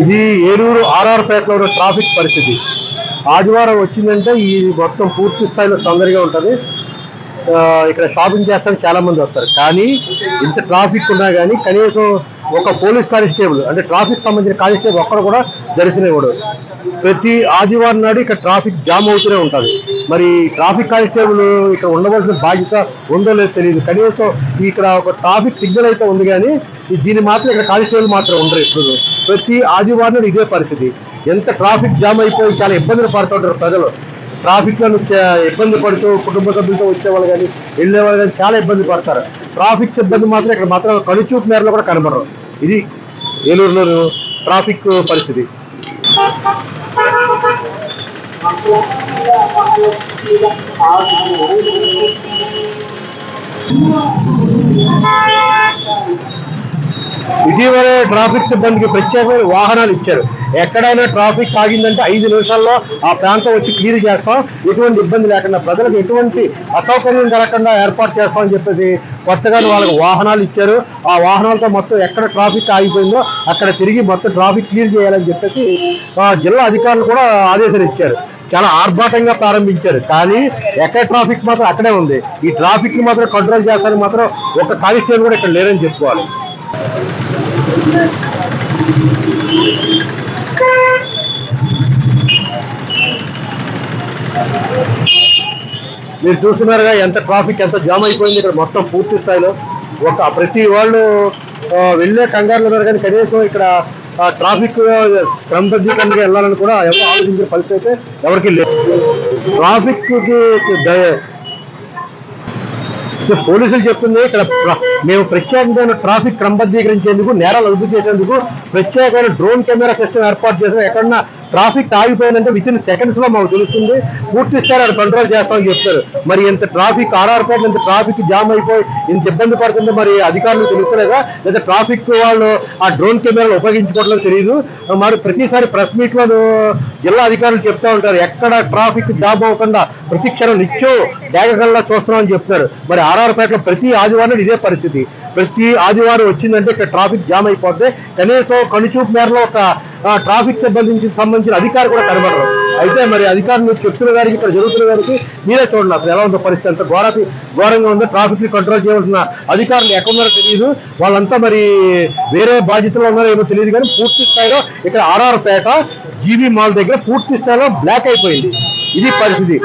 ఇది ఏలూరు ఆర్ఆర్ పేటలో ఉన్న ట్రాఫిక్ పరిస్థితి. ఆదివారం వచ్చిందంటే ఈ మొత్తం పూర్తి స్థాయిలో తొందరగా ఉంటుంది. ఇక్కడ షాపింగ్ చేస్తానికి చాలా మంది వస్తారు. కానీ ఇంత ట్రాఫిక్ ఉన్నా కానీ కనీసం ఒక పోలీస్ కానిస్టేబుల్ అంటే ట్రాఫిక్ సంబంధించిన కానిస్టేబుల్ ఒక్కడు కూడా దర్శనం ఇవ్వడు. ప్రతి ఆదివారం నాడు ఇక్కడ ట్రాఫిక్ జామ్ అవుతూనే ఉంటుంది. మరి ట్రాఫిక్ కానిస్టేబుల్ ఇక్కడ ఉండవలసిన బాధ్యత ఉందో లేదో తెలియదు. కనీసం ఇక్కడ ఒక ట్రాఫిక్ సిగ్నల్ అయితే ఉంది కానీ దీన్ని మాత్రం ఇక్కడ కానిస్టేబుల్ మాత్రం ఉండరు ఇప్పుడు. ప్రతి ఆదివారం ఇదే పరిస్థితి. ఎంత ట్రాఫిక్ జామ్ అయిపోయి చాలా ఇబ్బందులు పడుతుంటారు ప్రజలు. ట్రాఫిక్లో ఇబ్బంది పడుతూ కుటుంబ సభ్యులతో వచ్చేవాళ్ళు కానీ వెళ్ళేవాళ్ళు కానీ చాలా ఇబ్బంది పడతారు. ట్రాఫిక్ సిబ్బంది మాత్రం ఇక్కడ మాత్రం కనుచూపు మేరలో కూడా కనబడరు. ఇది ఏలూరులో ట్రాఫిక్ పరిస్థితి. ఇటీవలే ట్రాఫిక్ సిబ్బందికి ప్రత్యేకమైన వాహనాలు ఇచ్చారు. ఎక్కడైనా ట్రాఫిక్ ఆగిందంటే ఐదు నిమిషాల్లో ఆ ప్రాంతం వచ్చి క్లియర్ చేస్తాం. ఎటువంటి ఇబ్బంది లేకుండా ప్రజలకు ఎటువంటి అసౌకర్యం జరగకుండా ఏర్పాటు చేస్తామని చెప్పేసి కొత్తగా వాళ్ళకి వాహనాలు ఇచ్చారు. ఆ వాహనాలతో మొత్తం ఎక్కడ ట్రాఫిక్ ఆగిపోయిందో అక్కడ తిరిగి మొత్తం ట్రాఫిక్ క్లియర్ చేయాలని చెప్పేసి ఆ, జిల్లా అధికారులు కూడా ఆదేశాలు ఇచ్చారు చాలా ఆర్భాటంగా ప్రారంభించారు. కానీ ఎక్కడ ట్రాఫిక్ మాత్రం అక్కడే ఉంది. ఈ ట్రాఫిక్ని మాత్రం కంట్రోల్ చేస్తానికి మాత్రం ఒక కానిస్టేబుల్ కూడా ఇక్కడ లేరని చెప్పుకోవాలి. మీరు చూస్తున్నారుగా ఎంత ట్రాఫిక్ ఎంత జామ్ అయిపోయింది. ఇక్కడ మొత్తం పూర్తి స్థాయిలో ఒక ప్రతి వాళ్ళు వెళ్ళే కంగారులు ఉన్నారు. కానీ కనీసం ఇక్కడ ట్రాఫిక్ క్రమబద్ధీకరణగా వెళ్ళాలని కూడా ఎవరు ఆలోచించే పరిస్థితి అయితే ఎవరికి లేదు. ట్రాఫిక్కి ద- పోలీసులు చెప్తుంది ఇక్కడ మేము ప్రత్యేకమైన ట్రాఫిక్ క్రమబద్ధీకరించేందుకు నేరాలు అదుపు చేసేందుకు ప్రత్యేకమైన డ్రోన్ కెమెరా సిస్టమ్ ఏర్పాటు చేసాం ఎక్కడన్నా ట్రాఫిక్ ఆగిపోయిందంటే విత్ ఇన్ సెకండ్స్లో మాకు తెలుస్తుంది. పూర్తి స్థాయి అది కంట్రోల్ చేస్తామని చెప్తారు మరి ఇంత ట్రాఫిక్ ఆర్ఆర్ ఇంత ట్రాఫిక్ జామ్ అయిపోయి ఇంత ఇబ్బంది పడుతుందో మరి అధికారులు తెలుస్తలేదా? లేదా ట్రాఫిక్ వాళ్ళు ఆ డ్రోన్ కెమెరాలు ఉపయోగించుకోవడం తెలియదు మరి ప్రతిసారి ప్రెస్ మీట్లో జిల్లా అధికారులు చెప్తా ఉంటారు ఎక్కడ ట్రాఫిక్ జామ్ అవ్వకుండా ప్రతిక్షణం నిత్యం జాగ్రత్తగా చూస్తున్నామని చెప్తారు మరి ఆర్ఆర్పేటలో ప్రతి ఆదివారం ఇదే పరిస్థితి. ప్రతి ఆదివారం వచ్చిందంటే ఇక్కడ ట్రాఫిక్ జామ్ అయిపోతే కనీసం కనుచూపు మేరలో ఒక ట్రాఫిక్ సంబంధించి సంబంధించిన అధికారి కూడా కనబడరు. అయితే మరి అధికారులు చెప్తున్న గారికి ఇక్కడ జరుగుతున్న గారికి మీరే చూడండి అసలు ఎలా ఉందో పరిస్థితి. అంత ఘోర ఘోరంగా ఉందో. ట్రాఫిక్ని కంట్రోల్ చేయవలసిన అధికారులు ఎక్కడున్నారో తెలియదు. వాళ్ళంతా మరి వేరే బాధ్యతలో ఉన్నారో ఏమో తెలియదు కానీ పూర్తి స్థాయిలో ఇక్కడ ఆర్ఆర్పేట జీబీ మాల్ దగ్గర పూర్తి స్థాయిలో బ్లాక్ అయిపోయింది. ఇది పరిస్థితి.